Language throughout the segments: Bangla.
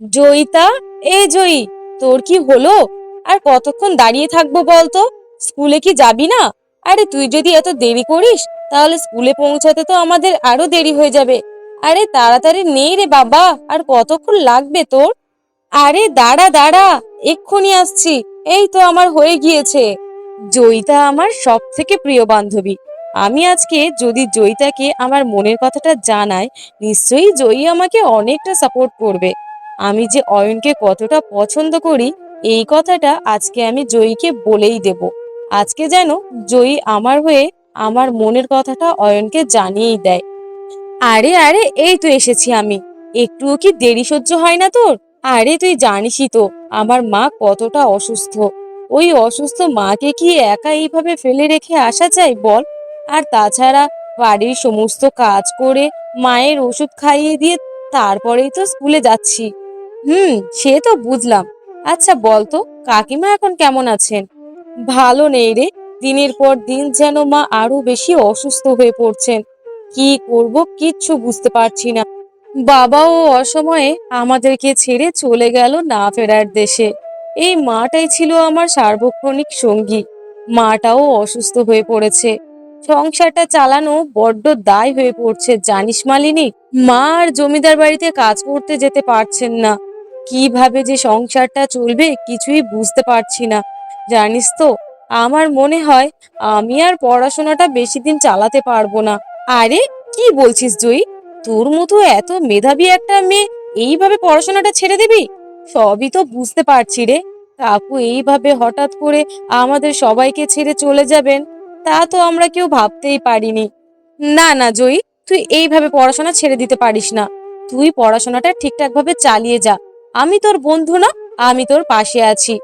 জয়িতা এ জয়ী, তোর কি হলো? আর কতক্ষণ দাঁড়িয়ে থাকব বলতো? স্কুলে কি যাবি না? আরে তুই যদি এত দেরি করিস, তাহলে স্কুলে পৌঁছাতে তো আমাদের আরও দেরি হয়ে যাবে। আরে তাড়াতাড়ি নেই রে বাবা, আর কতক্ষণ লাগবে তোর? আরে দাঁড়া দাঁড়া, এক্ষুনি আসছি, এই তো আমার হয়ে গিয়েছে। জয়িতা আমার সব থেকে প্রিয় বান্ধবী। আমি আজকে যদি জয়িতাকে আমার মনের কথাটা জানাই, নিশ্চয়ই জয়ী আমাকে অনেকটা সাপোর্ট করবে। আমি যে অয়নকে কতটা পছন্দ করি, এই কথাটা আজকে আমি জয়ীকে বলেই দেব। আজকে যেন জয়ী আমার হয়ে আমার মনের কথাটা অয়নকে জানিয়েই দেয়। আরে আরে, এই তো এসেছি আমি। একটুও কি দেরি সহ্য হয় না তোর? আরে, তুই জানিসই তো, আমার মা কতটা অসুস্থ। ওই অসুস্থ মাকে কি একা এইভাবে ফেলে রেখে আসা যায় বল? আর তাছাড়া বাড়ির সমস্ত কাজ করে মায়ের ওষুধ খাইয়ে দিয়ে তারপরেই তো স্কুলে যাচ্ছি। হুম, সে তো বুঝলাম। আচ্ছা বলতো কাকিমা এখন কেমন আছেন? ভালো নেই রে, দিনের পর দিন যেন মা আরও বেশি অসুস্থ হয়ে পড়ছেন। কি করব কিচ্ছু বুঝতে পারছি না। বাবাও অসময়ে আমাদেরকে ছেড়ে চলে গেল না ফেরার দেশে। এই মাটাই ছিল আমার সার্বক্ষণিক সঙ্গী। মাটাও অসুস্থ হয়ে পড়েছে। সংসারটা চালানো বড্ড দায় হয়ে পড়ছে, জানিস মালিনী? মা আর জমিদার বাড়িতে কাজ করতে যেতে পারছেন না। কীভাবে যে সংসারটা চলবে কিছুই বুঝতে পারছি না। জানিস তো, আমার মনে হয় আমি আর পড়াশোনাটা বেশি দিন চালাতে পারব না। আরে, কি বলছিস জয়ী তোর মতো এত মেধাবী একটা মেয়ে এইভাবে পড়াশোনাটা ছেড়ে দিবি? সবই তো বুঝতে পারছি রে। কাকু এইভাবে হঠাৎ করে আমাদের সবাইকে ছেড়ে চলে যাবেন, তা তো আমরা কেউ ভাবতেই পারিনি। না না জয়ী তুই এইভাবে পড়াশোনা ছেড়ে দিতে পারিস না। তুই পড়াশোনাটা ঠিকঠাকভাবে চালিয়ে যা। আমি তোর বন্ধু না, আমি তোর পাশে আছি।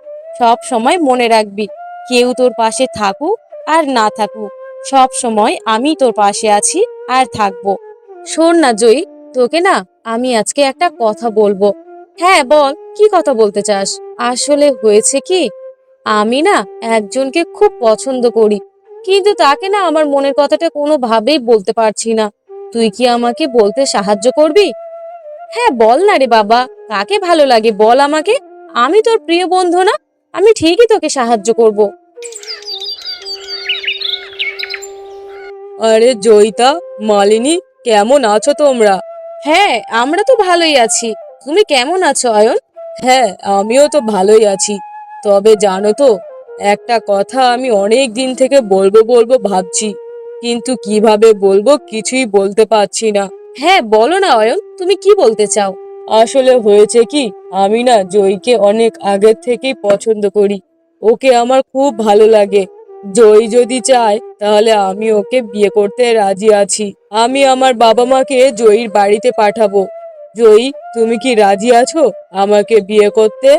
সব সময় মনে রাখবি, কেউ তোর পাশে থাকুক আর না থাকুক। সব সময় আমি তোর পাশে আছি আর থাকব। শোন না জয়ী, তোকে না আমি আজকে একটা কথা বলব। হ্যাঁ বল, কি কথা বলতে চাস? আসলে হয়েছে কি? আমি না একজনকে খুব পছন্দ করি, কিন্তু তাকে না আমার মনের কথাটা কোনোভাবেই বলতে পারছি না। তুই কি আমাকে বলতে সাহায্য করবি? হ্যাঁ বল না রে বাবা। কাকে ভালো লাগে? বল আমাকে। আমি তোর প্রিয় বন্ধু না। আমি ঠিকই তোকে সাহায্য করব। আরে জয়িতা, মালিনী, কেমন আছো তোমরা? হ্যাঁ আমরা তো ভালোই আছি। তুমি কেমন আছো অয়ন হ্যাঁ আমিও তো ভালোই আছি। তবে জানো তো, একটা কথা আমি অনেক দিন থেকে বলব বলব ভাবছি। কিন্তু কীভাবে বলব কিছুই বলতে পারছি না। হ্যাঁ বলো না অয়ন তুমি কি বলতে চাও? আসলে হয়েছে কি আমি না জয়কে অনেক আগের থেকেই পছন্দ করি। ওকে আমার খুব ভালো লাগে। জয় যদি চায় তাহলে আমি ওকে বিয়ে করতে রাজি আছি। আমি আমার বাবা মাকে জয়ীর বাড়িতে পাঠাবো। জয়ী তুমি কি রাজি আছো আমাকে বিয়ে করতে?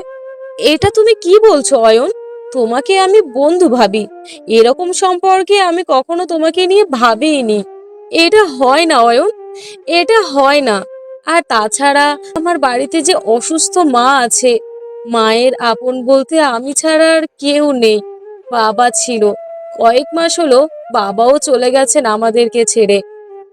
এটা তুমি কি বলছো অয়ন? তোমাকে আমি বন্ধু ভাবি। এরকম সম্পর্কে আমি কখনো তোমাকে নিয়ে ভাবিনি। এটা হয় না অয়ন এটা হয় না। আর তাছাড়া আমার বাড়িতে যে অসুস্থ মা আছে, মায়ের আপন বলতে আমি ছাড়া আর কেউ নেই। বাবা ছিল। কয়েক মাস হলো বাবাও চলে গেছেন আমাদেরকে ছেড়ে।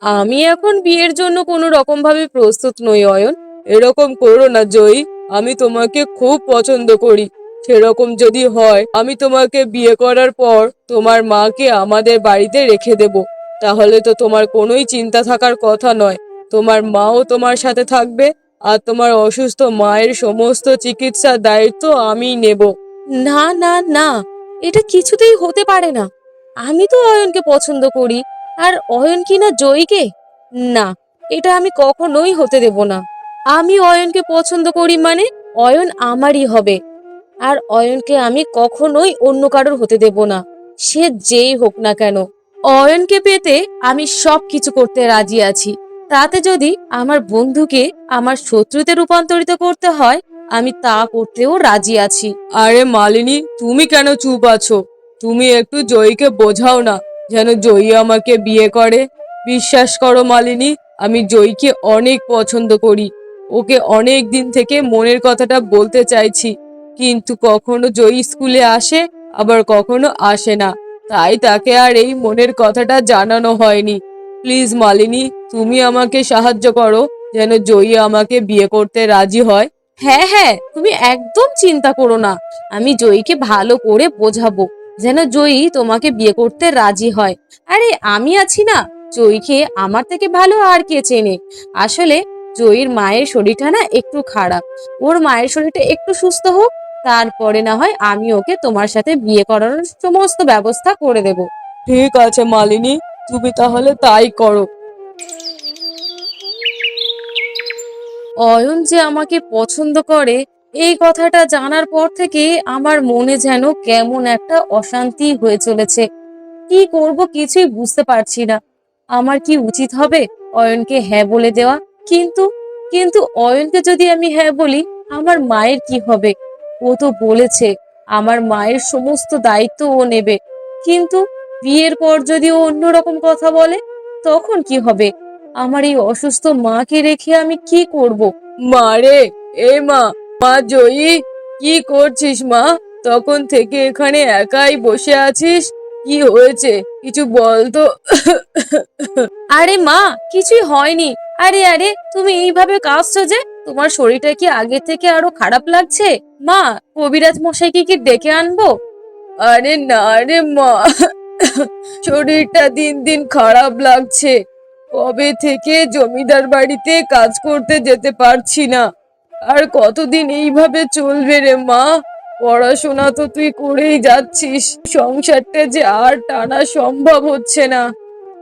আমি এখন বিয়ের জন্য কোনো রকম ভাবে প্রস্তুত নই, অয়ন। এরকম করো না, জয়ী। আমি তোমাকে খুব পছন্দ করি। সেরকম যদি হয়, আমি তোমাকে বিয়ে করার পর তোমার মাকে আমাদের বাড়িতে রেখে দেব। তাহলে তো তোমার কোনোই চিন্তা থাকার কথা নয়। তোমার মাও তোমার সাথে থাকবে আর তোমার অসুস্থ মায়ের সমস্ত চিকিৎসার দায়িত্ব আমিই নেব। না না না, এটা কিছুতেই হতে পারে না। আমি তো অয়নকে পছন্দ করি। আর অয়ন কি না জয়ীকে? না, এটা আমি কখনোই হতে দেব না। আমি অয়নকে পছন্দ করি মানে অয়ন আমারই হবে। আর অয়নকে আমি কখনোই অন্য কারোর হতে দেব না। সে যেই হোক না কেন। অয়নকে পেতে আমি সব কিছু করতে রাজি আছি। তাতে যদি আমার বন্ধুকে আমার শত্রুতে রূপান্তরিত করতে হয়, আমি তা করতেও রাজি আছি। আরে মালিনী, তুমি কেন চুপ আছো? তুমি একটু জয়ীকে বোঝাও না, যেন জয়ী আমাকে বিয়ে করে। বিশ্বাস করো মালিনী, আমি জয়ীকে অনেক পছন্দ করি। ওকে অনেক দিন থেকে মনের কথাটা বলতে চাইছি। কিন্তু কখনো জয়ী স্কুলে আসে, আবার কখনো আসে না। তাই তাকে আর এই মনের কথাটা জানানো হয়নি। প্লিজ মালিনী, তুমি আমাকে সাহায্য করো, যেন জয়ী আমাকে বিয়ে করতে রাজি হয়। হ্যাঁ হ্যাঁ তুমি একদম চিন্তা করো না। আমি জয়ীকে ভালো করে বোঝাবো, যেন জয়ী তোমাকে বিয়ে করতে রাজি হয়। আরে, আমি আছি না। জয়ীকে আমার থেকে ভালো আর কে চেনে? আসলে জয়ীর মায়ের শরীরটা না একটু খারাপ। ওর মায়ের শরীরটা একটু সুস্থ হোক তারপরে না হয় আমি ওকে তোমার সাথে বিয়ে করানোর সমস্ত ব্যবস্থা করে দেব। ঠিক আছে মালিনী। তুমি তাহলে তাই করো। অয়ন যে আমাকে পছন্দ করে এই কথাটা জানার পর থেকে আমার মনে যেন কেমন একটা অশান্তি হয়ে চলেছে। কি করব কিছুই বুঝতে পারছি না। আমার কি উচিত হবে অয়নকে হ্যাঁ বলে দেওয়া? কিন্তু কিন্তু অয়নকে যদি আমি হ্যাঁ বলি আমার মায়ের কি হবে? ও তো বলেছে আমার মায়ের সমস্ত দায়িত্ব ও নেবে। কিন্তু বিয়ের পর যদি ও অন্যরকম কথা বলে তখন কি হবে? আমার এই অসুস্থ মাকে রেখে আমি কি করব? মা রে এ মা মা জয়ী কি করছিস মা? তখন থেকে এখানে একাই বসে আছিস? কি হয়েছে? কিছু বল তো। আরে মা কিছুই হয়নি। আরে আরে তুমি এইভাবে কাঁদছো যে? তোমার শরীরটা কি আগে থেকে আরও খারাপ লাগছে? মা, কবিরাজ মশাইকে কি ডেকে আনব? আরে না রে মা, শরীরটা দিন দিন খারাপ লাগছে। কবে থেকে জমিদার বাড়িতে কাজ করতে যেতে পারছি না। আর কতদিন এইভাবে চলবে রে মা? পড়াশোনা তো তুই করেই যাচ্ছিস। সংসারটা যে আর টানা সম্ভব হচ্ছে না।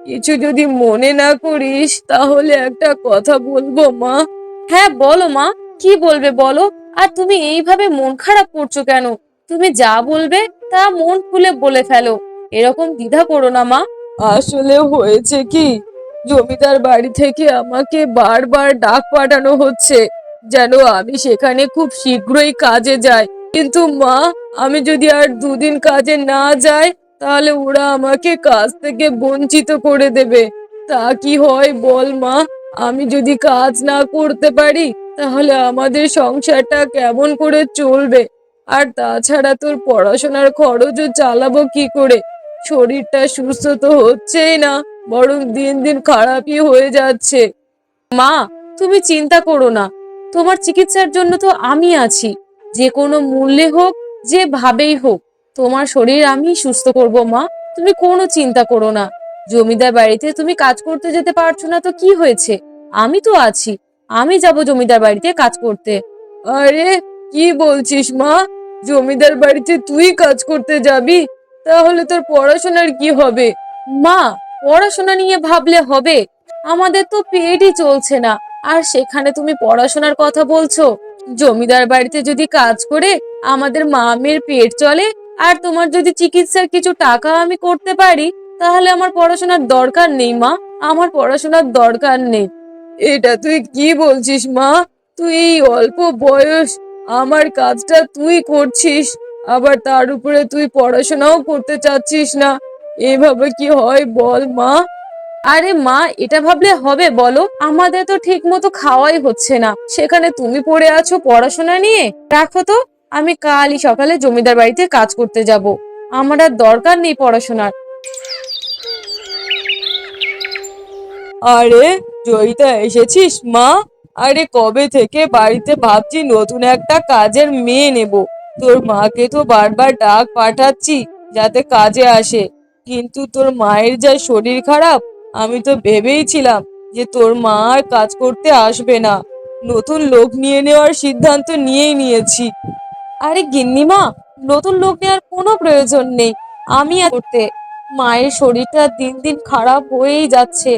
কিছু যদি মনে না করিস, তাহলে একটা কথা বলব মা। হ্যাঁ বলো মা। কি বলবে বলো? আর তুমি এইভাবে মন খারাপ করছ কেন? তুমি যা বলবে তা মন খুলে বলে ফেলো। এরকম দ্বিধা করো না মা। আসলে হয়েছে কি? জমিদার বাড়ি থেকে আমাকে বারবার ডাক পাঠানো হচ্ছে, যেন আমি সেখানে খুব শীঘ্রই কাজে যাই। কিন্তু মা, আমি যদি আর দুদিন কাজে না যাই, তাহলে ওরা আমাকে কাজ থেকে বঞ্চিত করে দেবে। তা কি হয় বল মা? আমি যদি কাজ না করতে পারি, তাহলে আমাদের সংসারটা কেমন করে চলবে? আর তাছাড়া তোর পড়াশোনার খরচও চালাবো কি করে? শরীরটা সুস্থ তো হচ্ছেই না, বরং দিন দিন খারাপই হয়ে যাচ্ছে। মা, তুমি চিন্তা করো না। তোমার চিকিৎসার জন্য তো আমি আছি। যে কোনো মূল্যে হোক, যে ভাবেই হোক, তোমার শরীর আমি সুস্থ করব, মা। তুমি কোনো চিন্তা করো না। জমিদার বাড়িতে তুমি কাজ করতে যেতে পারছ না, তো কি হয়েছে? আমি তো আছি। আমি যাব জমিদার বাড়িতে কাজ করতে। আরে, কি বলছিস মা? জমিদার বাড়িতে তুই কাজ করতে যাবি? তাহলে তোর পড়াশোনার কি হবে? মা, পড়াশোনা নিয়ে ভাবলে হবে। আমাদের তো পেটই চলছে না। আর সেখানে তুমি পড়াশোনার কথা বলছো? জমিদার বাড়িতে যদি কাজ করে, আমাদের মামের পেট চলে। আর তোমার যদি চিকিৎসার কিছু টাকা আমি করতে পারি, তাহলে আমার পড়াশোনার দরকার নেই মা। আমার পড়াশোনার দরকার নেই। এটা তুই কি বলছিস, মা? তুই এই অল্প বয়স, আমার কাজটা তুই করছিস, আবার তার উপরে তুই পড়াশোনাও করতে চাচ্ছিস না। এভাবে কি হয় বল, মা? আরে মা, এটা ভাবলে হবে বলো, আমাদের তো ঠিক মতো খাওয়াই হচ্ছে না। সেখানে তুমি পড়ে আছো পড়াশোনা নিয়ে? রাখো তো, আমি কালই সকালে জমিদার বাড়িতে কাজ করতে যাব। আমার আর দরকার নেই পড়াশোনার। আরে জয়িতা এসেছিস, মা? আরে কবে থেকে বাড়িতে ভাবছি নতুন একটা কাজের মেয়ে নেব। তোর মাকে তো বারবার ডাক পাঠাচ্ছি যাতে কাজে আসে। কিন্তু তোর মায়ের যা শরীর খারাপ, আমি তো যে তোর মা আর কাজ করতে আসবে না। নতুন লোক নিয়ে নেওয়ার সিদ্ধান্ত নিয়েই নিয়েছি। আরে গিন্নিমা, নতুন লোক নেওয়ার কোনো প্রয়োজন নেই। আমি করতে, মায়ের শরীরটা দিন দিন খারাপ হয়েই যাচ্ছে।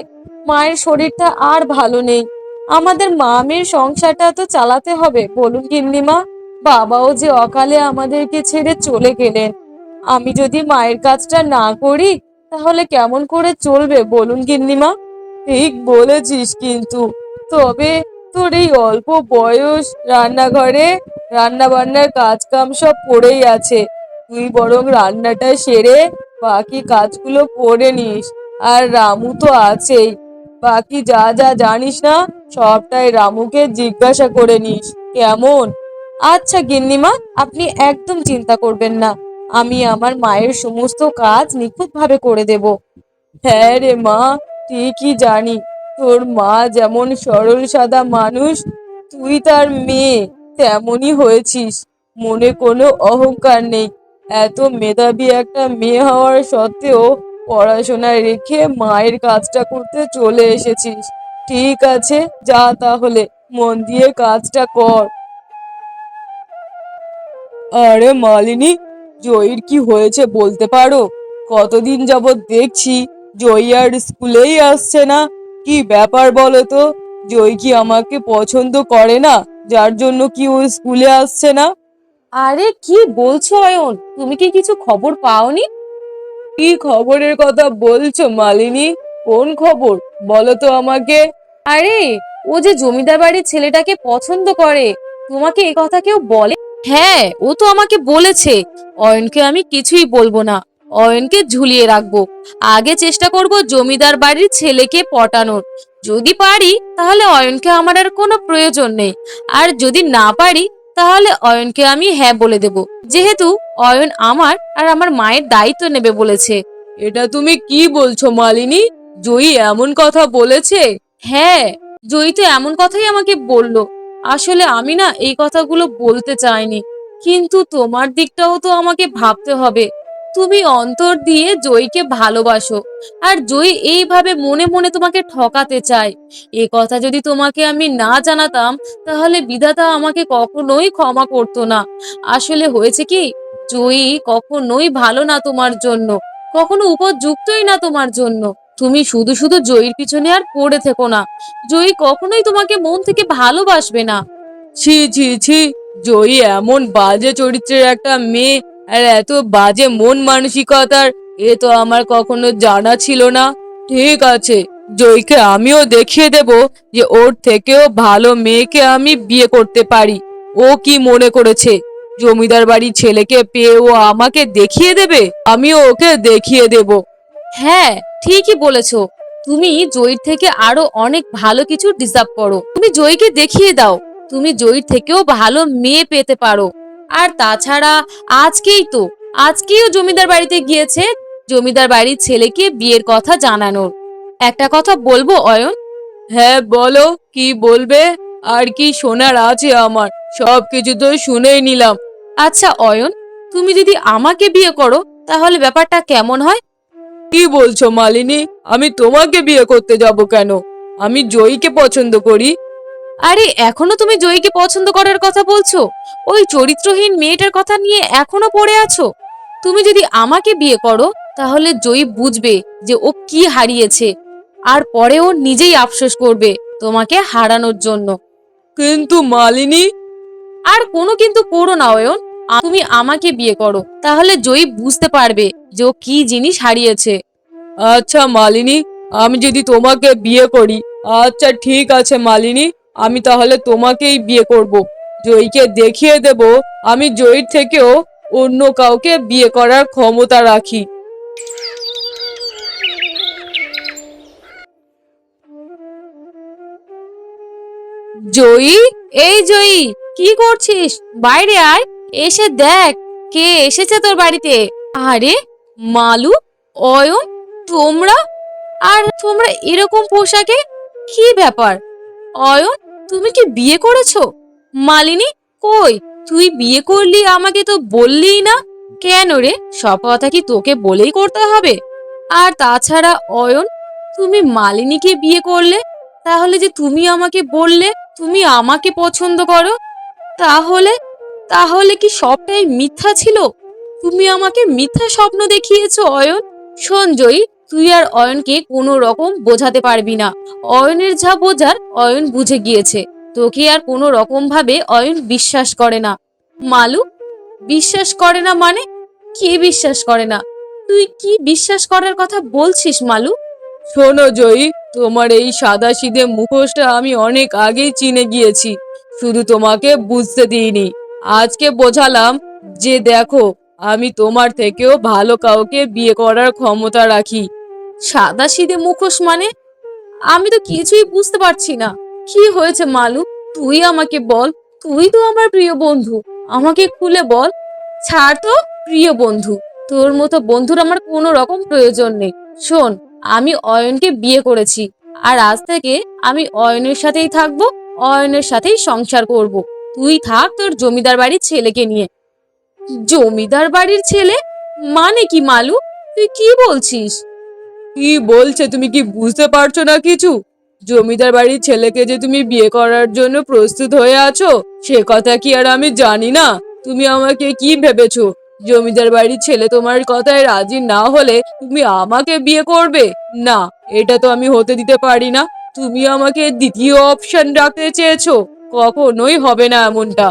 মায়ের শরীরটা আর ভালো নেই। আমাদের মামের সংসারটা তো চালাতে হবে, বলুন গিন্নিমা। বাবাও যে অকালে আমাদেরকে ছেড়ে চলে গেলেন। আমি যদি মায়ের কাজটা না করি, তাহলে কেমন করে চলবে, বলুন গিন্নিমা। ঠিক বলেছিস কিন্তু। তবে তোর এই অল্প বয়স, রান্নাঘরে রান্না বান্নার কাজ কাম সব পড়েই আছে। তুই বরং রান্নাটা সেরে বাকি কাজগুলো করে নিস। আর রামু তো আছেই। বাকি যা যা জানিস না, সবটাই রামুকে জিজ্ঞাসা করে নিস। কেমন? আচ্ছা গিন্নিমা, আপনি একদম চিন্তা করবেন না। আমি আমার মায়ের সমস্ত কাজ নিখুঁতভাবে করে দেব। হ্যাঁ রে মা, ঠিকই জানি। তোর মা যেমন সরল সাদা মানুষ, তুই তার মেয়ে, তেমনই হয়েছিস। মনে কোনো অহংকার নেই। এত মেধাবী একটা মেয়ে হওয়ার সত্ত্বেও পড়াশোনা রেখে মায়ের কাজটা করতে চলে এসেছিস। ঠিক আছে, যা তাহলে, মন দিয়ে কাজটা কর। আরে মালিনী, জয়ীর কি হয়েছে বলতে পারো? কতদিন যাবৎ দেখছি জয়ী আর স্কুলেই আসছে না। কি ব্যাপার বলো তো? জয়ী কি আমাকে পছন্দ করে না? যার জন্য কি ও স্কুলে আসছে না? আরে কি বলছো অয়ন? তুমি কি কিছু খবর পাওনি? কি খবরের কথা বলছো মালিনী? কোন খবর? বলো তো আমাকে। আরে ও যে জমিদার বাড়ির ছেলেটাকে পছন্দ করে তোমাকে এ কথা কেউ বলে? হ্যাঁ ও তো আমাকে বলেছে। অয়নকে আমি কিছুই বলব না। অয়নকে ঝুলিয়ে রাখব। আগে চেষ্টা করব জমিদার বাড়ির ছেলেকে পটানোর। যদি পারি তাহলে অয়নকে আমার আর কোনো প্রয়োজন নেই। আর যদি না পারি তাহলে অয়নকে আমি হ্যাঁ বলে দেব। যেহেতু অয়ন আমার আর আমার মায়ের দায়িত্ব নেবে বলেছে। এটা তুমি কি বলছো মালিনী? জয়ী এমন কথা বলেছে? হ্যাঁ জয়ী তো এমন কথাই আমাকে বলল। আসলে আমি না এই কথাগুলো বলতে চাইনি। কিন্তু তোমার দিকটাও তো আমাকে ভাবতে হবে। তুমি অন্তর দিয়ে জয়ীকে ভালোবাসো। আর জয়ী এইভাবে মনে মনে তোমাকে ঠকাতে চায়। এ কথা যদি তোমাকে আমি না জানাতাম, তাহলে বিধাতা আমাকে কখনোই ক্ষমা করতো না। আসলে হয়েছে কি, জয়ী কখনোই ভালো না তোমার জন্য। কখনো উপযুক্তই না তোমার জন্য। তুমি শুধু শুধু জয়ীর পিছনে আর পড়ে থেকো না। জয়ী কখনোই তোমাকে মন থেকে ভালোবাসবে না। ছি ছি ছি, জয়ী এমন বাজে চরিত্রের একটা মেয়ে আর এত বাজে মন মানসিকতার, এ তো আমার কখনো জানা ছিল না। ঠিক আছে, জয়ীকে আমিও দেখিয়ে দেব যে ওর থেকেও ভালো মেয়েকে আমি বিয়ে করতে পারি। ও কি মনে করেছে? জমিদার বাড়ির ছেলেকে পেয়ে ও আমাকে দেখিয়ে দেবে? আমিও ওকে দেখিয়ে দেব। হ্যাঁ ঠিকই বলেছ। তুমি জয়ীর থেকে আরও অনেক ভালো কিছু ডিজার্ভ করো। তুমি জয়ীকে দেখিয়ে দাও। তুমি জয়ীর থেকেও ভালো মেয়ে পেতে পারো। আর তাছাড়া আজকেই তো আজকেও জমিদার বাড়িতে গিয়েছে। জমিদার বাড়ির ছেলেকে বিয়ের কথা জানানোর। একটা কথা বলব অয়ন? হ্যাঁ বলো কি বলবে? আর কি শোনার আছে আমার? সব কিছু তো শুনেই নিলাম। আচ্ছা অয়ন তুমি যদি আমাকে বিয়ে করো তাহলে ব্যাপারটা কেমন হয়? কি বলছো মালিনী? আমি তোমাকে বিয়ে করতে যাব কেন? আমি জয়ীকে পছন্দ করি আরে, এখনও তুমি জয়ীকে পছন্দ করার কথা বলছো? ওই চরিত্রহীন মেয়েটার কথা নিয়ে এখনও পড়ে আছো? তুমি যদি আমাকে বিয়ে করো, তাহলে জয়ী বুঝবে যে ও কি হারিয়েছে। আর পরে ও নিজেই আফসোস করবে তোমাকে হারানোর জন্য। কিন্তু মালিনী? আর কোনো কিন্তু করো না, অয়ন। তুমি আমাকে বিয়ে করো, তাহলে জয়ী বুঝতে পারবে যে ও কি জিনিস হারিয়েছে। আচ্ছা মালিনী, আমি যদি তোমাকে বিয়ে করি আচ্ছা ঠিক আছে, মালিনী। আমি তাহলে তোমাকেই বিয়ে করব। জয়ীকে দেখিয়ে দেব, আমি জয়ীর থেকেও অন্য কাউকে বিয়ে করার ক্ষমতা রাখি। জয়ী? এই জয়ী, কি করছিস? বাইরে আয়, এসে দেখ, কে এসেছে তোর বাড়িতে? আরে, মালু, অয়ন, তোমরা? আর তোমরা এরকম পোশাকে? কি ব্যাপার? অয়ন তুমি কি বিয়ে করেছ? মালিনী, কই? তুই বিয়ে করলি আমাকে তো বললিই না। কেন রে? সব কথা কি তোকে বলেই করতে হবে? আর তাছাড়া, অয়ন, তুমি মালিনীকে বিয়ে করলে? তাহলে যে তুমি আমাকে বললে, তুমি আমাকে পছন্দ করো? তাহলে তাহলে কি সবটাই মিথ্যা ছিল? তুমি আমাকে মিথ্যা স্বপ্ন দেখিয়েছো, অয়ন? শোন জয়ী তুই আর অয়নকে কোনো রকম বোঝাতে পারবি না। অয়নের যা বোঝার অয়ন বুঝে গিয়েছে। তোকে আর কোনো রকম ভাবে অয়ন বিশ্বাস করে না। মালু, বিশ্বাস করে না মানে? কি বিশ্বাস করে না? তুই কি বিশ্বাস করার কথা বলছিস, মালু? শোনো জয়ী, তোমার এই সাদা সিধে মুখোশটা আমি অনেক আগেই চিনে গিয়েছি। শুধু তোমাকে বুঝতে দিইনি। আজকে বোঝালাম যে দেখো, আমি তোমার থেকেও ভালো কাউকে বিয়ে করার ক্ষমতা রাখি। সাদা সিধে মুখোশ মানে? আমি তো কিছুই বুঝতে পারছি না। কি হয়েছে, মালু? তুই আমাকে বল। তুই তো আমার প্রিয় বন্ধু। আমাকে খুলে বল। ছাড় তো, প্রিয় বন্ধু। তোর মতো বন্ধুর আমার কোনো রকম প্রয়োজন নেই। শোন, আমি অয়নকে বিয়ে করেছি। আর আজ থেকে আমি অয়নের সাথেই থাকব, অয়নের সাথেই সংসার করব। তুই থাক তোর জমিদার বাড়ির ছেলেকে নিয়ে। জমিদার বাড়ির ছেলে? মানে কি, মালু? তুই কি বলছিস? কি বলছে, তুমি কি বুঝতে পারছ না কিছু? জমিদার বাড়ির ছেলেকে যে তুমি বিয়ে করার জন্য প্রস্তুত হয়ে আছো, সে কথা কি আর আমি জানি না? তুমি আমাকে কি ভেবেছো? জমিদার বাড়ির ছেলে তোমার কথায় রাজি না হলে তুমি আমাকে বিয়ে করবে? না, এটা তো আমি হতে দিতে পারি না। তুমি আমাকে দ্বিতীয় অপশন রাখতে চেয়েছো। কখনোই হবে না এমনটা।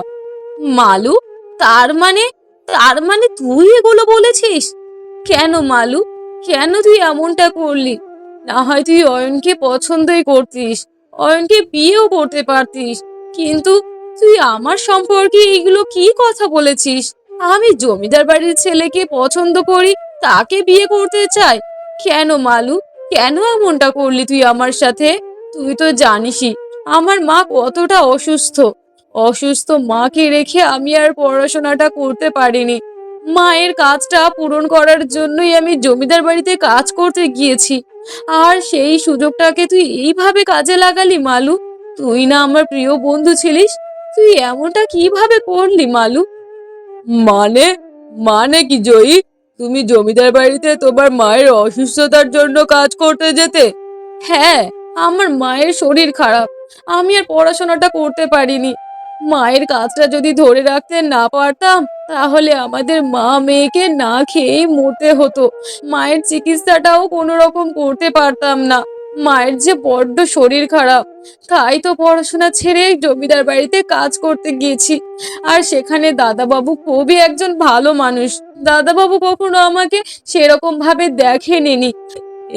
মালু, তার মানে তার মানে তুই এগুলো বলেছিস? কেন মালু? কেন তুই এমনটা করলি? না হয় তুই অয়নকে পছন্দই করতিস, অয়নকে বিয়েও করতে পারতিস। কিন্তু তুই আমার সম্পর্কে এগুলো কি কথা বলেছিস? আমি জমিদার বাড়ির ছেলেকে পছন্দ করি, তাকে বিয়ে করতে চাই। কেন মালু? কেন এমনটা করলি তুই আমার সাথে? তুই তো জানিসই, আমার মা কতটা অসুস্থ। অসুস্থ মাকে রেখে আমি আর পড়াশোনাটা করতে পারিনি। মায়ের কাজটা পূরণ করার জন্যই আমি জমিদার বাড়িতে কাজ করতে গিয়েছি। আর সেই সুযোগটাকে তুই এইভাবে কাজে লাগালি, মালু? তুই না আমার প্রিয় বন্ধু ছিলিস, তুই এমনটা কীভাবে করলি, মালু? মানে? মানে কি, জয়ী? তুমি জমিদার বাড়িতে তোমার মায়ের অসুস্থতার জন্য কাজ করতে যেতে? হ্যাঁ আমার মায়ের শরীর খারাপ। আমি আর পড়াশোনাটা করতে পারিনি। মায়ের কাজটা যদি ধরে রাখতে না পারতাম, তাহলে আমাদের মা মেয়েকে না খেয়েই মরতে হতো। মায়ের চিকিৎসাটাও কোনো রকম করতে পারতাম না। মায়ের যে বড্ড শরীর খারাপ, তাই তো পড়াশোনা ছেড়ে জমিদার বাড়িতে কাজ করতে গিয়েছি। আর সেখানে দাদাবাবু খুবই একজন ভালো মানুষ। দাদাবাবু কখনো আমাকে সেরকম ভাবে দেখেনি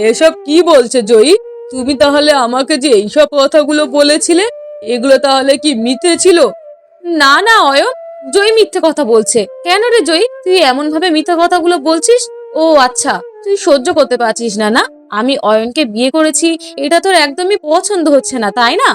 এসব কি বলছে জয়ী? তুমি তাহলে আমাকে যে এইসব কথাগুলো বলেছিলে এগুলো তাহলে কি মিথ্যে ছিল? না না, অয়ন, জয় মিথ্যে কথা বলছে। কেন রে জয়? তুই এমন ভাবে মিথ্যে কথাগুলো বলছিস? ও আচ্ছা তুই সহ্য করতে পারছিস না না? আমি অয়নকে বিয়ে করেছি, এটা তোর একদমই পছন্দ হচ্ছে না, তাই না?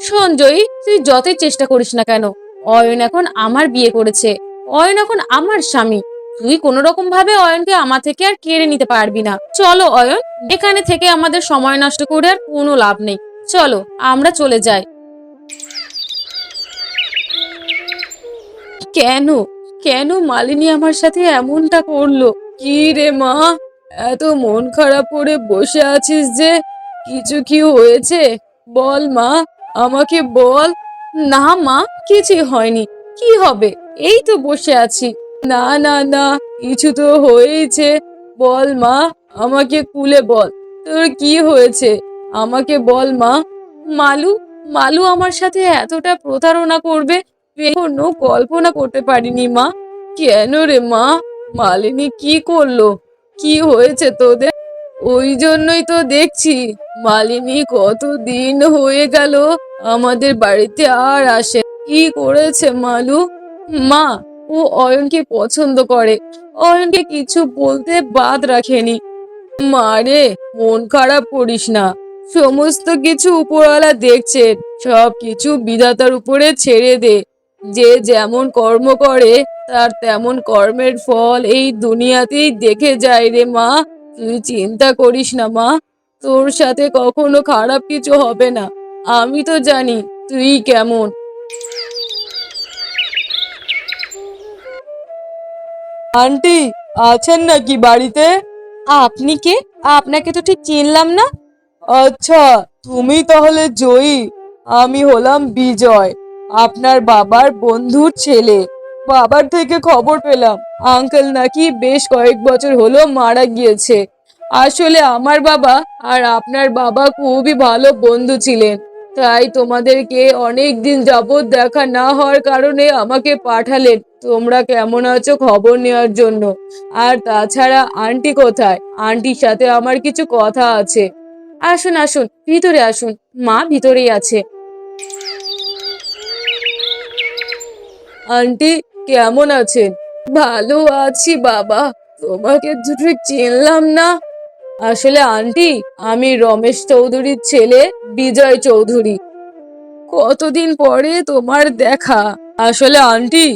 শোন জয়ী, তুই যতই চেষ্টা করিস না কেন, অয়ন এখন আমার বিয়ে করেছে। অয়ন এখন আমার স্বামী। তুই কোনো রকম ভাবে অয়নকে আমার থেকে আর কেড়ে নিতে পারবি না। চলো অয়ন, এখানে থেকে আমাদের সময় নষ্ট করে আর কোনো লাভ নেই। চলো, আমরা চলে যাই। কেন? কেন মালিনী আমার সাথে এমনটা করল? কি রে মা? এত মন খারাপ করে বসে আছিস যে কিছু কি হয়েছে? বল মা, আমাকে বল। না মা, কিছুই হয়নি। কি হবে? এই তো বসে আছি। না না না, কিছু তো হয়েছে। বল মা, আমাকে কুলে বল। তোর কি হয়েছে? আমাকে বল মা। মালু মালু আমার সাথে এতটা প্রতারণা করবে? কোনো কল্পনা করতে পারিনি মা। কেন রে মা? মালিনী কি করল? কি হয়েছে তোদের? ওই জন্যই তো দেখছি মালিনী কতদিন হয়ে গেল আমাদের বাড়িতে আর আসে কি করেছে মালু? মা, ও অয়নকে পছন্দ করে। অয়নকে কিছু বলতে বাদ রাখেনি। মারে মন খারাপ করিস না। সমস্ত কিছু উপরওয়ালা দেখছে। সব কিছু বিধাতার উপরে ছেড়ে দে। যে যেমন কর্ম করে তার তেমন কর্মের ফল এই দুনিয়াতেই দেখে যায় রে মা। তুই চিন্তা করিস না মা তোর সাথে কখনো খারাপ কিছু হবে না। আমি তো জানি তুই কেমন। আন্টি আছেন নাকি বাড়িতে? আপনি কে? আপনাকে তো ঠিক চিনলাম না। আচ্ছা তুমি তাহলে জয়ী। আমি হলাম বিজয়। আপনার বাবার বন্ধুর ছেলে। বাবার থেকে খবর পেলাম। আঙ্কেল নাকি বেশ কয়েক বছর হলো মারা গিয়েছে। আসলে আমার বাবা আর আপনার বাবা খুবই ভালো বন্ধু ছিলেন। তাই তোমাদেরকে অনেক দিন যাবৎ দেখা না হওয়ার কারণে আমাকে পাঠালেন। তোমরা কেমন আছো খবর নেওয়ার জন্য? আর তাছাড়া আন্টি কোথায়? আন্টির সাথে আমার কিছু কথা আছে। আসুন আসুন, ভিতরে আসুন। মা ভিতরেই আছে। আন্টি, কেমন আছেন? ভালো আছি বাবা। তোমাকে দুটো চিনলাম না। আসলে আন্টি, আমি রমেশ চৌধুরীর ছেলে, বিজয় চৌধুরী। কতদিন পরে তোমার দেখা? আসলে আন্টি,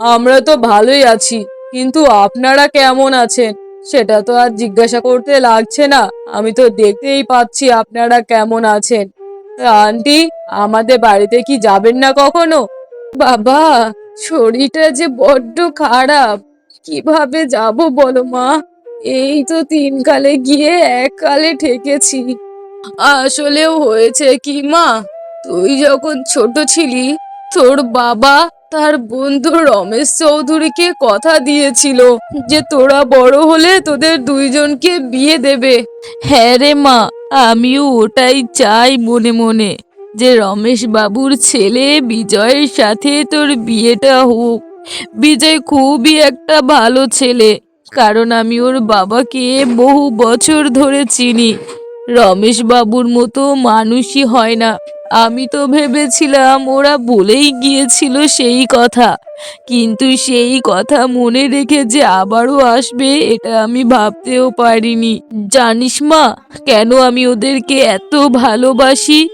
আমরা তো ভালোই আছি, কিন্তু আপনারা কেমন আছেন? সেটা তো আর জিজ্ঞাসা করতে লাগছে না। আমি তো দেখতেই পাচ্ছি আপনারা কেমন আছেন। আন্টি, আমাদের বাড়িতে কি যাবেন না কখনো? বাবা শরীরটা যে বড্ড খারাপ। কীভাবে যাব বলো মা? এই তো তিন কালে গিয়ে এক কালে ঠেকেছি। আসলেও হয়েছে কি মা? তুই যখন ছোট ছিলি, তোর বাবা তার বন্ধু রমেশ চৌধুরীকে কথা দিয়েছিল যে তোরা বড় হলে তোদের দুইজনকে বিয়ে দেবে। হ্যাঁ রে মা, আমিও ওটাই চাই মনে মনে। যে রমেশ বাবুর ছেলে, বিজয়ের সাথে তোর বিয়েটা হোক। বিজয় খুবই একটা ভালো ছেলে, কারণ আমি ওর বাবাকে বহু বছর ধরে চিনি। রমেশ বাবুর মতো মানুষই হয় না। আমি তো ভেবেছিলাম ওরা বলেই গিয়েছিল সেই কথা। কিন্তু সেই কথা মনে রেখে যে আবারও আসবে, এটা আমি ভাবতেও পারিনি। জানিস মা, কেন আমি ওদেরকে এত ভালোবাসি?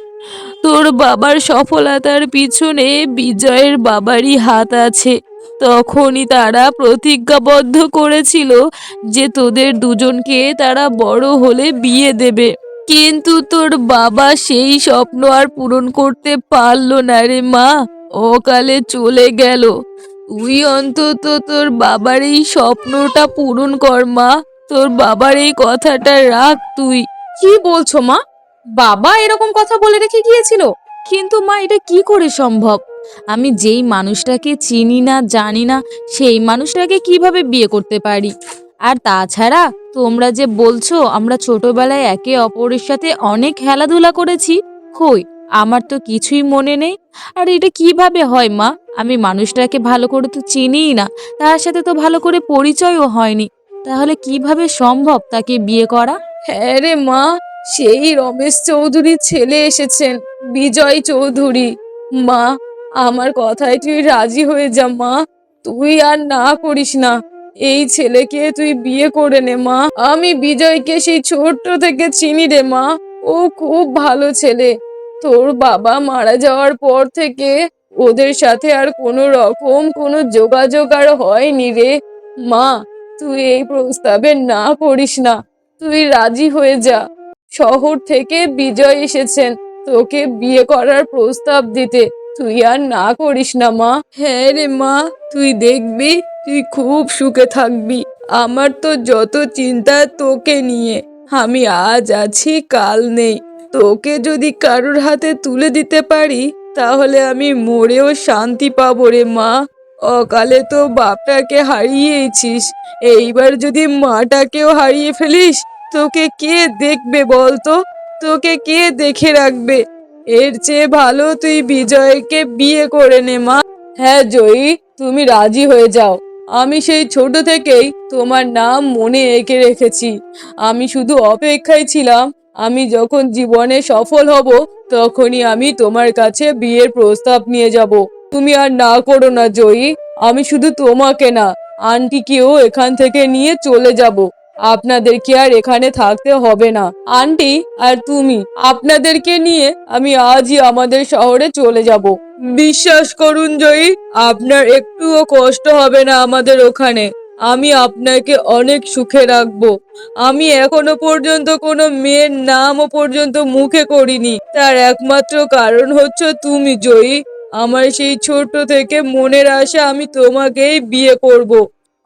তোর বাবার সফলতার পিছনে বিজয়ের বাবারই হাত আছে। তখনই তারা প্রতিজ্ঞাবদ্ধ করেছিল যে তোদের দুজনকে তারা বড় হলে বিয়ে দেবে। কিন্তু তোর বাবা সেই স্বপ্ন আর পূরণ করতে পারল না রে মা, অকালে চলে গেল। তুই অন্তত তোর বাবার এই স্বপ্নটা পূরণ কর মা, তোর বাবার এই কথাটা রাখ তুই। কি বলছো মা? বাবা এরকম কথা বলে রেখে গিয়েছিল। কিন্তু মা, এটা কি করে সম্ভব? আমি যেই মানুষটাকে চিনি না, জানি না, সেই মানুষটাকে কীভাবে বিয়ে করতে পারি? আর তাছাড়া তোমরা যে বলছো, আমরা ছোটবেলায় একে অপরের সাথে অনেক খেলাধুলা করেছি। কই, আমার তো কিছুই মনে নেই। আর এটা কীভাবে হয় মা? আমি মানুষটাকে ভালো করে তো চিনিই না, তার সাথে তো ভালো করে পরিচয়ও হয়নি। তাহলে কীভাবে সম্ভব তাকে বিয়ে করা? হ্যাঁ রে মা সেই রমেশ চৌধুরীর ছেলে এসেছেন, বিজয় চৌধুরী। মা, আমার কথায় তুই রাজি হয়ে যা, মা। তুই আর না করিস না। এই ছেলেকে তুই বিয়ে করে নে, মা। আমি বিজয়কে সেই ছোট্ট থেকে চিনি রে, মা। ও খুব ভালো ছেলে। তোর বাবা মারা যাওয়ার পর থেকে ওদের সাথে আর কোনো রকম কোনো যোগাযোগ আর হয়নি রে। মা, তুই এই প্রস্তাবে না করিস না। তুই রাজি হয়ে যা। শহর থেকে বিজয় এসেছেন। তোকে বিয়ে করার প্রস্তাব দিতে তুই আর না করিস না, মা। হ্যাঁ রে, মা, তুই দেখবি, তুই খুব সুখে থাকবি। আমার তো যত চিন্তা তোকে নিয়ে, আমি আজ আছি, কাল নেই। তোকে যদি কারোর হাতে তুলে দিতে পারি, তাহলে আমি মরেও শান্তি পাবো রে, মা। অকালে তো বাপটাকে হারিয়েছিস। এইবার যদি মাটাকেও হারিয়ে ফেলিস তোকে কে দেখবে বলতো? তোকে কে দেখে রাখবে? এর চেয়ে ভালো তুই বিজয়কে বিয়ে করে নে, মা। হ্যাঁ জয়ী, তুমি রাজি হয়ে যাও। আমি সেই ছোট থেকেই তোমার নাম মনে এঁকে রেখেছি। আমি শুধু অপেক্ষায় ছিলাম। আমি যখন জীবনে সফল হব, তখনই আমি তোমার কাছে বিয়ের প্রস্তাব নিয়ে যাব। তুমি আর না করো না, জয়ী। আমি শুধু তোমাকে না, আন্টিকেও এখান থেকে নিয়ে চলে যাব। আপনাদেরকে আর এখানে থাকতে হবে না। আন্টি আর তুমি, আপনাদেরকে নিয়ে আমি আজই আমাদের শহরে চলে যাব। বিশ্বাস করুন জয়ী, আপনার একটুও কষ্ট হবে না আমাদের ওখানে। আমি আপনাকে অনেক সুখে রাখব। আমি এখনও পর্যন্ত কোনো মেয়ের নামও পর্যন্ত মুখে করিনি। তার একমাত্র কারণ হচ্ছে তুমি জয়ী। আমার সেই ছোট থেকে মনের আশা আমি তোমাকেই বিয়ে করব।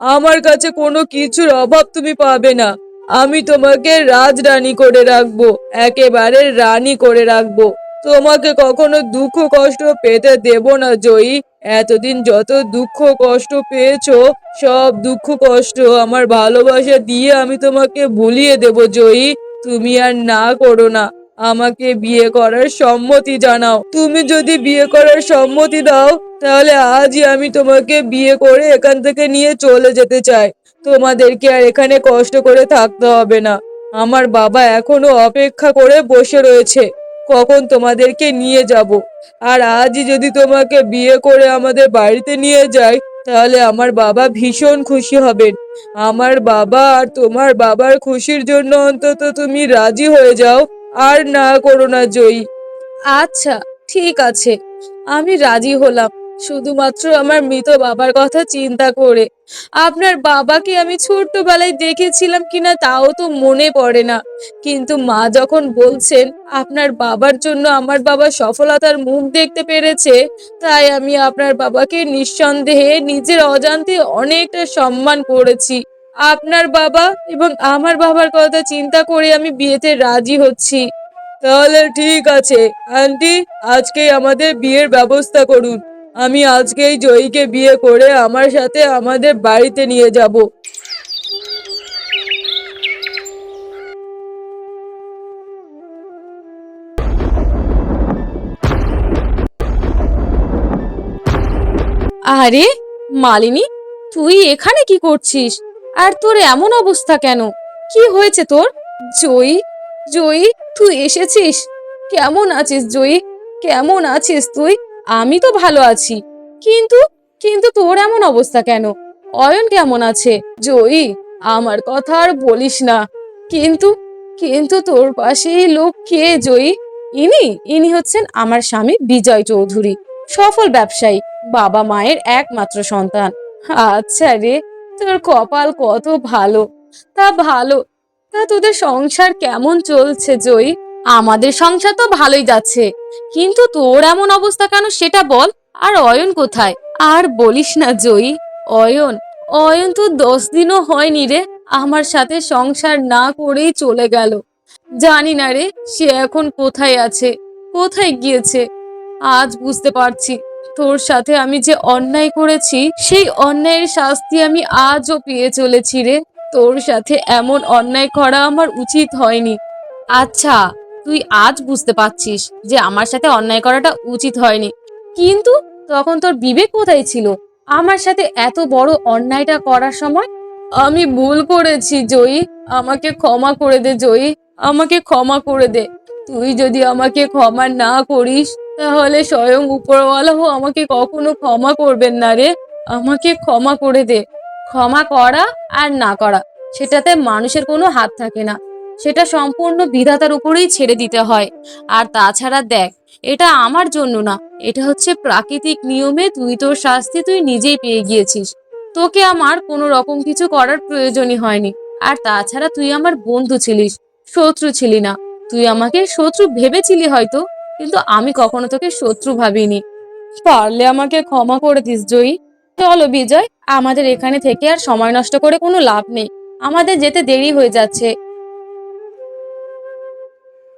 আমার কাছে কোনো কিছুর অভাব তুমি পাবে না। আমি তোমাকে রাজরানী করে রাখব, একেবারে রানী করে রাখব। তোমাকে কখনো দুঃখ কষ্ট পেতে দেব না, জয়ী। এতদিন যত দুঃখ কষ্ট পেয়েছ, সব দুঃখ কষ্ট আমার ভালোবাসা দিয়ে আমি তোমাকে ভুলিয়ে দেব, জয়ী। তুমি আর না করো না, আমাকে বিয়ে করার সম্মতি জানাও। তুমি যদি বিয়ে করার সম্মতি দাও তাহলে আজই আমি তোমাকে বিয়ে করে এখান থেকে নিয়ে চলে যেতে চাই। তোমাদেরকে আর এখানে কষ্ট করে থাকতে হবে না। আমার বাবা এখনও অপেক্ষা করে বসে রয়েছে। কখন তোমাদেরকে নিয়ে যাব? আর আজই যদি তোমাকে বিয়ে করে আমাদের বাড়িতে নিয়ে যাই, তাহলে আমার বাবা ভীষণ খুশি হবেন। আমার বাবা আর তোমার বাবার খুশির জন্য অন্তত তুমি রাজি হয়ে যাও। আর না করো না, জয়ী। আচ্ছা ঠিক আছে। আমি রাজি হলাম। শুধুমাত্র আমার মৃত বাবার কথা চিন্তা করে। আপনার বাবাকে আমি ছোট্টবেলায় দেখেছিলাম কিনা তাও তো মনে পড়ে না। কিন্তু মা যখন বলছেন, আপনার বাবার জন্য আমার বাবা সফলতার মুখ দেখতে পেরেছে, তাই আমি আপনার বাবাকে নিঃসন্দেহে নিজের অজান্তে অনেকটা সম্মান করেছি। আপনার বাবা এবং আমার বাবার কথা চিন্তা করে আমি বিয়েতে রাজি হচ্ছি। তাহলে ঠিক আছে, আন্টি, আজকে আমাদের বিয়ের ব্যবস্থা করুন। আমি আজকেই জয়ীকে বিয়ে করে আমার সাথে আমাদের বাড়িতে নিয়ে যাব। আরে, মালিনী, তুই এখানে কি করছিস? আর তোর এমন অবস্থা কেন? কি হয়েছে তোর? জয়ী জয়ী, তুই এসেছিস? কেমন আছিস জয়ী? কেমন আছিস তুই? আমি তো ভালো আছি। কিন্তু কিন্তু তোর এমন অবস্থা কেন? অয়ন কেমন আছে? জয়ী, আমার কথা আর বলিস না। কিন্তু কিন্তু তোর পাশে এই লোক কে জয়ী? ইনি ইনি হচ্ছেন আমার স্বামী বিজয় চৌধুরী, সফল ব্যবসায়ী, বাবা মায়ের একমাত্র সন্তান। আচ্ছা রে, তোর কপাল কত ভালো। তা ভালো, তা তোদের সংসার কেমন চলছে জয়ী? আমাদের সংসার তো ভালোই যাচ্ছে। কিন্তু তোর এমন অবস্থা কেন সেটা বল। আর অয়ন কোথায়? আর বলিস না জয়ী, অয়ন অয়ন তো দশ দিনও হয়নি রে। আমার সাথে সংসার না করেই চলে গেল। জানি না রে, সে এখন কোথায় আছে, কোথায় গিয়েছে? আজ বুঝতে পারছি। তোর সাথে আমি যে অন্যায় করেছি, সেই অন্যায়ের শাস্তি আমি আজও পেয়ে চলেছি রে। তোর সাথে এমন অন্যায় করা আমার উচিত হয়নি। আচ্ছা তুই আজ বুঝতে পারছিস যে আমার সাথে অন্যায় করাটা উচিত হয়নি। কিন্তু তখন তোর বিবেক কোথায় ছিল? আমার সাথে এত বড় অন্যায়টা করার সময়? আমি ভুল করেছি, জয়ী। আমাকে ক্ষমা করে দে, জয়ী। আমাকে ক্ষমা করে দে। তুই যদি আমাকে ক্ষমা না করিস, তাহলে স্বয়ং উপরওয়ালাও আমাকে কখনো ক্ষমা করবেন না রে। আমাকে ক্ষমা করে দে। ক্ষমা করা আর না করা, সেটাতে মানুষের কোনো হাত থাকে না। সেটা সম্পূর্ণ বিধাতার উপরেই ছেড়ে দিতে হয়। আর তাছাড়া দেখ, এটা আমার জন্য না, এটা হচ্ছে প্রাকৃতিক নিয়মে তুই তোর শাস্তি তুই নিজেই পেয়ে গিয়েছিস। তোকে আমার কোনো রকম কিছু করার প্রয়োজনই হয়নি। আর তাছাড়া তুই আমার বন্ধু ছিলিস, শত্রু ছিলি না। তুই আমাকে শত্রু ভেবেছিলি হয়তো, কিন্তু আমি কখনো তোকে শত্রু ভাবিনি। পারলে আমাকে ক্ষমা করে দিস, জয়ী। চলো বিজয়, আমাদের এখানে থেকে আর সময় নষ্ট করে কোনো লাভ নেই। আমাদের যেতে দেরি হয়ে যাচ্ছে।